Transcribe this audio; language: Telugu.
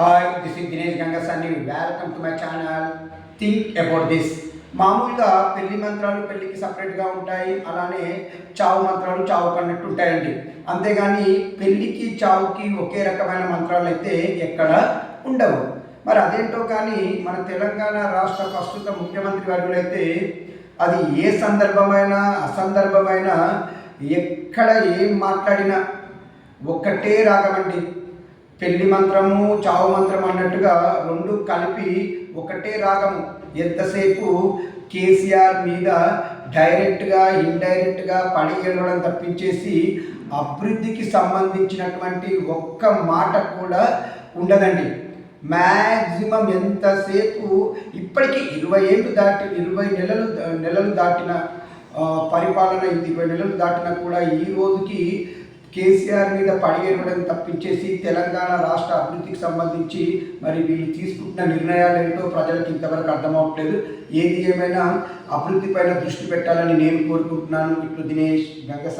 Hi this is Dinesh Gangasani welcome to my channel think about this మామూలుగా పెళ్ళి మంత్రాలు పెళ్ళికి సపరేట్గా ఉంటాయి. అలానే చావు మంత్రాలు చావు కన్నట్టు ఉంటాయండి. అంతేగాని పెళ్ళికి చావుకి ఒకే రకమైన మంత్రాలు అయితే ఎక్కడ ఉండవు. మరి అదేంటో కానీ మన తెలంగాణ రాష్ట్ర ప్రస్తుత ముఖ్యమంత్రి వర్గులైతే అది ఏ సందర్భమైన అసందర్భమైన ఎక్కడ ఏం మాట్లాడినా ఒక్కటే రాగమండి పెళ్ళి మంత్రము చావు మంత్రం అన్నట్టుగా రెండు కలిపి ఒకటే రాగము. ఎంతసేపు కేసీఆర్ మీద డైరెక్ట్గా ఇండైరెక్ట్గా పడి ఏడవడం తప్పించేసి అభివృద్ధికి సంబంధించినటువంటి ఒక్క మాట కూడా ఉండదండి. మ్యాక్సిమం ఎంతసేపు ఇప్పటికీ ఇరవై ఏళ్ళు దాటి ఇరవై నెలలు నెలలు దాటిన పరిపాలన ఇరవై నెలలు దాటినా కూడా ఈ రోజుకి కేసీఆర్ మీద పడిగేయడం తప్పించేసి తెలంగాణ రాష్ట్ర అభివృద్ధికి సంబంధించి మరి వీళ్ళు తీసుకుంటున్న నిర్ణయాలు ఏంటో ప్రజలకు ఇంతవరకు అర్థమవట్లేదు. ఏది ఏమైనా అభివృద్ధి పైన దృష్టి పెట్టాలని నేను కోరుకుంటున్నాను. ఇట్లు దినేష్ గంగసా